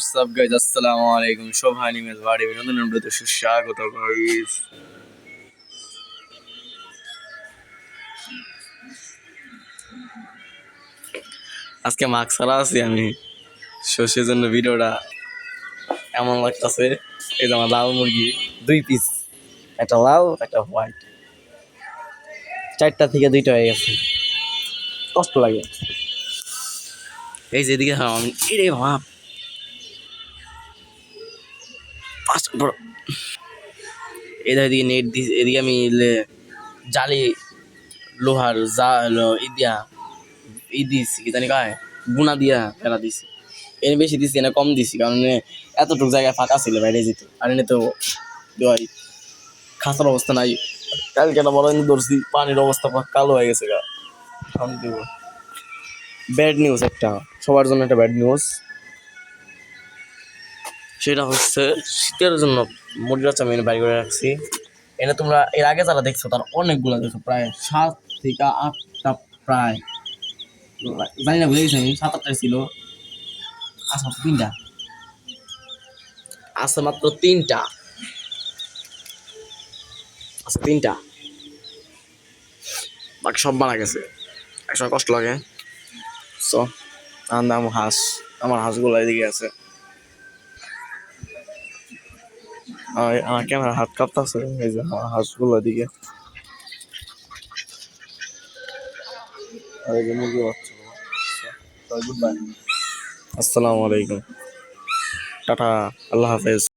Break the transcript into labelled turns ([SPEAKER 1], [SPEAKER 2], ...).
[SPEAKER 1] WhatsApp guys আসসালামু আলাইকুম শোভা নিমেজ বাড়ি বিনোদন ভিডিওতে সুস্বাগত গাইজ আজকে মাস্ক ছাড়া আছি আমি সো সেজন্য ভিডিওটা এমন লাগতেছে এই যে আমার লাল মুরগি দুই পিস একটা লাল একটা হোয়াইট চারটা থেকে দুইটা হয়ে গেছে কষ্ট লাগে এই যে এদিকে হ্যাঁ আমি এরে ভাব পাঁচ বড় এদের এদিকে নেট দিস, এদিকে আমি জালি, লোহার হলো ই দিয়া, ই দিছি, কি জানি কয় গুণা দিয়া ফেলা দিছি। এনে বেশি দিছি, এনে কম দিছি, কারণ এতটুকু জায়গায় ফাঁকা ছিল বাইরে যেত। আর এনে তো ওই খাসার অবস্থা নাই। কালকে একটা বড় এনে পানির অবস্থা কালো হয়ে গেছে গা। ব্যাড নিউজ একটা, সবার জন্য একটা ব্যাড নিউজ সেটা হচ্ছে শীতের জন্য মুরগির চামি এনে বাড়ি করে রাখছি। এনে তোমরা এর আগে যারা দেখছ, তার অনেকগুলো দেখছ, প্রায় সাত থেকে আটটা প্রায়। জানি না, বুঝে গেছি আমি? সাত আটটা ছিল। আচ্ছা তিনটা? আছে মাত্র তিনটা। আছে তিনটা। বাকি সব মারা গেছে। একসময় কষ্ট লাগে। সো আমার নাম হাঁস, আমার হাঁসগুলো এদিকে আছে। আমার ক্যামেরা হাত কাঁপতেছে, এই যে আমার হাঁসগুলো গুড বাই আসসালামু আলাইকুম। টাটা, আল্লাহ হাফেজ।